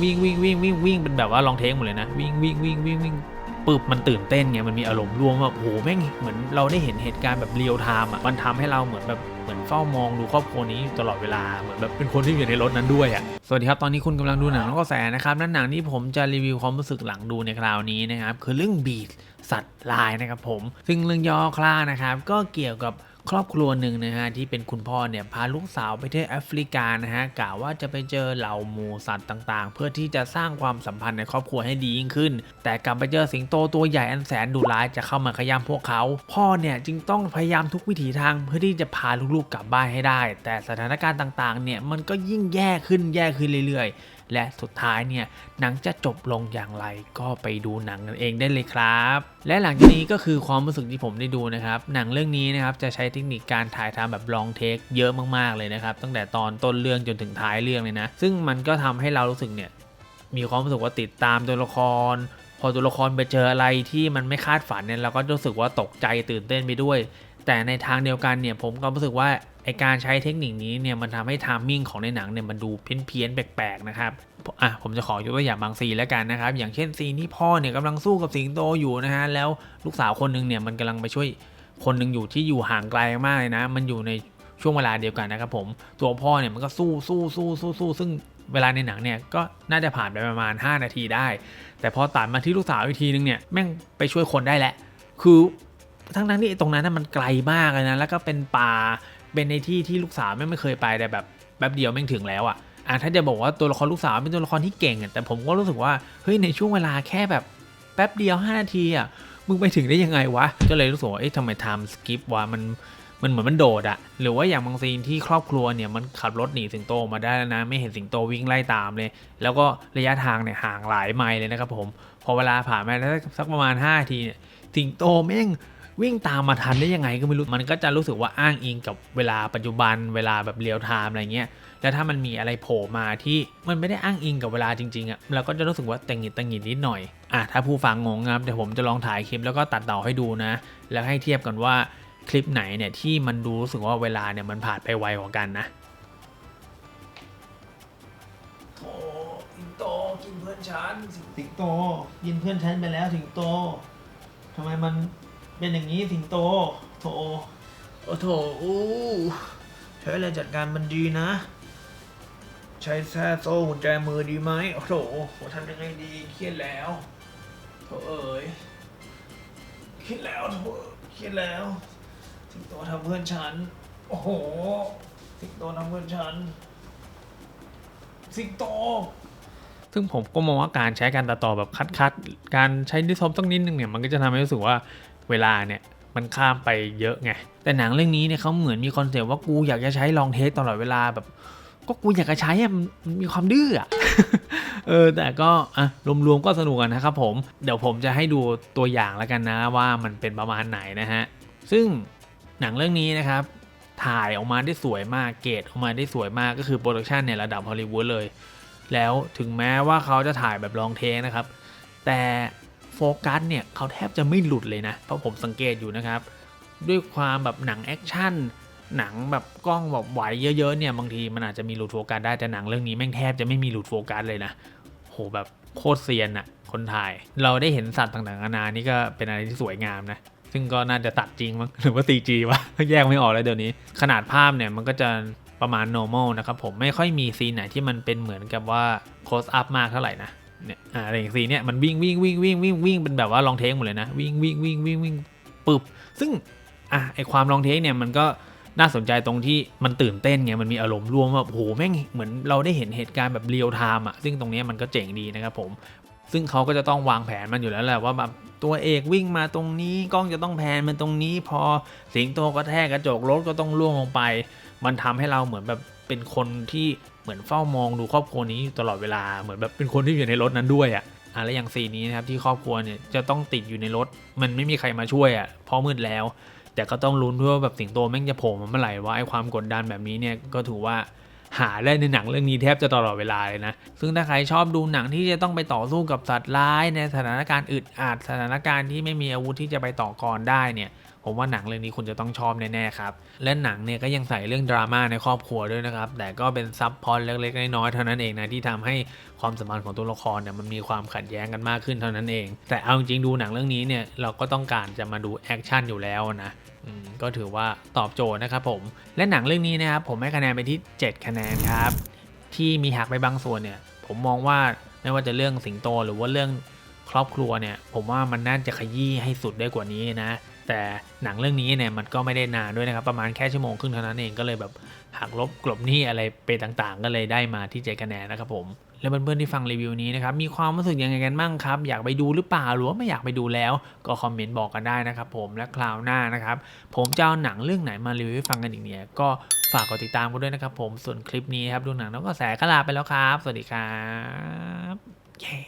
วิ่งวิ่งวิ่งวิ่งวิ่งเป็นแบบว่าลองเทคหมดเลยนะ วิ่งวิ่งวิ่งวิ่งวิ่งปึ๊บมันตื่นเต้นไงมันมีอารมณ์ร่วมว่าโอ้โหแม่งเหมือนเราได้เห็นเหตุการณ์แบบเรียลไทม์อะมันทำให้เราเหมือนแบบเหมือนเฝ้ามองดูครอบครัวนี้ตลอดเวลาเหมือนแบบเป็นคนที่อยู่ในรถนั้นด้วยอะสวัสดีครับตอนนี้คุณกำลังดูหนังน้องกระแสนะครับนั่นหนังที่ผมจะรีวิวความรู้สึกหลังดูในคราวนี้นะครับคือเรื่องบีทสัตว์ลายนะครับผม ซึ่งเรื่องย่อคร่านะครับก็เกี่ยวกับ ครอบครัวหนึ่งนะฮะที่เป็นคุณพ่อเนี่ยพาลูกสาวไปเที่แอฟริกานะฮะกะว่าจะไปเจอเหล่าหมูสัตว์ต่างๆ เพื่อที่จะสร้างความสัมพันธ์ในครอบครัวให้ดียิ่งขึ้น แต่กลับไปเจอสิงโตตัวใหญ่อันแสนดุร้ายจะเข้ามาขย้ำพวกเขา พ่อเนี่ยจึงต้องพยายามทุกวิถีทางเพื่อที่จะพาลูกๆกลับบ้านให้ได้ แต่สถานการณ์ต่างๆเนี่ยมันก็ยิ่งแย่ขึ้นแย่ขึ้นเรื่อยๆ และสุดท้ายเนี่ยหนังจะจบลงอย่างไรก็ไปดูหนังกันเองได้เลยครับ และหลังจากนี้ก็คือความรู้สึกที่ผมได้ดูนะครับ หนังเรื่องนี้นะครับจะใช้เทคนิคการถ่ายทำแบบลองเทคเยอะมากๆเลยนะครับ ตั้งแต่ตอนต้นเรื่องจนถึงท้ายเรื่องเลยนะ ซึ่งมันก็ทำให้เรารู้สึกเนี่ยมีความรู้สึกว่าติดตามตัวละคร พอตัวละครไปเจออะไรที่มันไม่คาดฝันเนี่ยเราก็รู้สึกว่าตกใจตื่นเต้นไปด้วย แต่ในทางเดียวกันเนี่ยผมก็รู้สึกว่า ไอการใช้เทคนิคนี้เนี่ยมันทำให้ทามมิ่งของในหนังเนี่ยมันดูเพี้ยนๆแปลกๆนะครับอะผมจะขอยกตัวอย่างบางซีแล้วกันนะครับ อย่างเช่นซีนที่พ่อเนี่ยกำลังสู้กับสิงโตอยู่นะฮะแล้วลูกสาวคนหนึ่งเนี่ยมันกำลังไปช่วยคนหนึ่งอยู่ที่อยู่ห่างไกลมากเลยนะ มันอยู่ในช่วงเวลาเดียวกันนะครับผมตัวพ่อเนี่ยมันก็สู้สู้สู้สู้สู้ซึ่งเวลาในหนังเนี่ยก็น่าจะผ่านไปประมาณ 5 นาทีได้ แต่พอตัดมาที่ลูกสาวอีกทีนึงเนี่ยแม่งไปช่วยคนได้แหละ คือทั้งทั้งที่ตรงนั้นน่ะมันไกลมากเลยนะแล้วก็เป็นป่า เป็นในที่ที่ลูกสาวแม่งไม่เคยไปแต่แบบแป๊บเดียวแม่งถึงแล้วอะอะถ้าจะบอกว่าตัวละครลูกสาวเป็นตัวละครที่เก่งแต่ผมก็รู้สึกว่าเฮ้ยในช่วงเวลาแค่แบบแป๊บเดียว 5 นาทีอะมึงไปถึงได้ยังไงวะ ก็เลยรู้สึกว่าเอ๊ะทำไมไทม์สกิปวะมันมันเหมือนมันโดดอะหรือว่าอย่างบางซีนที่ครอบครัวเนี่ยมันขับรถหนีสิงโตมาได้แล้วนะ ไม่เห็นสิงโตวิ่งไล่ตามเลย แล้วก็ระยะทางเนี่ยห่างหลายไมล์เลยนะครับผม พอเวลาผ่านไปแล้วสักประมาณ5นาทีเนี่ยสิงโตแม่ง วิ่งตามมาทันได้ยังไงก็ไม่รู้ มันก็จะรู้สึกว่าอ้างอิงกับเวลาปัจจุบันเวลาแบบเรียลไทม์อะไรเงี้ย แล้วถ้ามันมีอะไรโผล่มาที่มันไม่ได้อ้างอิงกับเวลาจริงๆอะ่ะเราก็จะรู้สึกว่าตังหิดตังหิดนิดหน่อย อะถ้าผู้ฟังงงครับเดี๋ยวผมจะลองถ่ายคลิปแล้วก็ตัดต่อให้ดูนะ แล้วให้เทียบกันว่าคลิปไหนเนี่ยที่มันดูรู้สึกว่าเวลาเนี่ยมันผ่านไปไวกว่ากันนะโถสิงโตกินเพื่อนฉันสิงโตกินเพื่อนฉันไปแล้วสิงโตทำไมมัน เป็นอย่างนี้สิงโต โถโอ้โถอู้ใช้อะไรจัดการมันดีนะ ใช้แซ่โซ่กุญแจมือดีไหมโอ้โถโหทำยังไงดีเครียดแล้วโถเอ๋ยเครียดแล้วโถเครียดแล้วสิงโตทำเพื่อนฉัน โอ้โห สิงโตทำเพื่อนฉัน สิงโต ซึ่งผมก็มองว่าการใช้การตัดต่อแบบคัดๆ การใช้ดิสซอมต้องนิดนึงเนี่ย มันก็จะทำให้รู้สึกว่า เวลาเนี่ยมันข้ามไปเยอะไง แต่หนังเรื่องนี้เนี่ยเขาเหมือนมีคอนเซปต์ว่ากูอยากจะใช้ลองเทสตลอดเวลาแบบ ก็กูอยากจะใช้อะมันมันมีความดื้ออะเออแต่ก็อะรวมๆก็สนุกกันนะครับผม เดี๋ยวผมจะให้ดูตัวอย่างแล้วกันนะว่ามันเป็นประมาณไหนนะฮะ ซึ่งหนังเรื่องนี้นะครับ ถ่ายออกมาได้สวยมากเกรดออกมาได้สวยมากก็คือโปรดักชันเนี่ยระดับฮอลลีวูดเลย แล้วถึงแม้ว่าเขาจะถ่ายแบบลองเทคนะครับ แต่โฟ กัสเนี่ยเขาแทบจะไม่หลุดเลยนะ เพราะผมสังเกตอยู่นะครับ ด้วยความแบบหนังแอคชั่นหนังแบบกล้องแบบไหวเยอะๆเนี่ยบางทีมันอาจจะมีหลุดโฟกัสได้แต่หนังเรื่องนี้แม่งแทบจะไม่มีหลุดโฟกัสเลยนะโหแบบโคตรเซียนอะคนถ่าย เราได้เห็นสัตว์ต่างๆนานานี่ก็เป็นอะไรที่สวยงามนะซึ่งก็น่าจะตัดจริงมั้งหรือว่าตีจีวะแยกไม่ออกเลยเดี๋ยวนี้ ขนาดภาพเนี่ยมันก็จะประมาณ normal นะครับผมไม่ค่อยมีซีนไหนที่มันเป็นเหมือนกับว่า close up มากเท่าไหร่นะ เนี่ยอ่าอะไรอย่างซีนเนี่ยมันวิ่งวิ่งวิ่งวิ่งวิ่งวิ่งเป็นแบบว่าลองเทคหมดเลยนะวิ่งวิ่งวิ่งวิ่งวิ่งปึ๊บซึ่งอะไอความลองเทคเนี่ยมันก็น่าสนใจตรงที่มันตื่นเต้นไงมันมีอารมณ์ร่วมว่าโอ้โหแม่งเหมือนเราได้เห็นเหตุการณ์แบบเรียลไทม์อะซึ่งตรงนี้มันก็เจ๋งดีนะครับผมซึ่งเขาก็จะต้องวางแผนมันอยู่แล้วแหละว่าแบบตัวเอกวิ่งมาตรงนี้กล้องจะต้องแพนมันตรงนี้ พอสิงโตกระแทกกระจกรถก็ต้องล่วงลงไป มันทำให้เราเหมือนแบบเป็นคนที่ เหมือนเฝ้ามองดูครอบครัวนี้อยู่ตลอดเวลาเหมือนแบบเป็นคนที่อยู่ในรถนั้นด้วยอะอะแล้วอย่างซีนนี้นะครับที่ครอบครัวเนี่ยจะต้องติดอยู่ในรถ มันไม่มีใครมาช่วยอะพราะมืดแล้ว แต่ก็ต้องลุ้นด้วยว่าแบบสิงโตแม่งจะโผล่มาเมื่อไหร่ว่าไอ้ความกดดันแบบนี้เนี่ยก็ถือว่าหาได้ในหนังเรื่องนี้แทบจะตลอดเวลาเลยนะ ซึ่งถ้าใครชอบดูหนังที่จะต้องไปต่อสู้กับสัตว์ร้ายในสถานการณ์อึดอัดสถานการณ์ที่ไม่มีอาวุธที่จะไปต่อกรได้เนี่ย ผมว่าหนังเรื่องนี้คุณจะต้องชอบแน่ๆครับ และหนังเนี่ยก็ยังใส่เรื่องดราม่าในครอบครัวด้วยนะครับ แต่ก็เป็นซับพอร์ตเล็กๆน้อยๆเท่านั้นเองนะที่ทำให้ความสัมพันธ์ของตัวละครเนี่ยมันมีความขัดแย้งกันมากขึ้นเท่านั้นเอง แต่เอาจริงดูหนังเรื่องนี้เนี่ยเราก็ต้องการจะมาดูแอคชั่นอยู่แล้วนะก็ถือว่าตอบโจทย์นะครับผม และหนังเรื่องนี้นะครับผมให้คะแนนไปที่ 7 คะแนนครับ ที่มีหักไปบางส่วนเนี่ย ผมมองว่าไม่ว่าจะเรื่องสิงโตหรือว่าเรื่องครอบครัวเนี่ย ผมว่ามันน่าจะขยี้ให้สุดได้กว่านี้นะ แต่หนังเรื่องนี้เนี่ยมันก็ไม่ได้นานด้วยนะครับ ประมาณแค่ชั่วโมงครึ่งเท่านั้นเองก็เลยแบบหักลบกลบหนี้อะไรไปต่างๆ ก็เลยได้มาที่7คะแนนนะครับผมแล้วเพื่อนๆที่ฟังรีวิวนี้นะครับมีความรู้สึกยังไงกันบ้างครับ อยากไปดูหรือเปล่าหรือว่าไม่อยากไปดูแล้ว ก็คอมเมนต์บอกกันได้นะครับผมและคราวหน้านะครับผมจะเอาหนังเรื่องไหนมารีวิวให้ฟังกันอีกเนี่ยก็ฝากกดติดตามกันด้วยนะครับผมส่วนคลิปนี้ครับดูหนังแล้วก็แสก็ลาไปแล้วครับ สวัสดีครับเย้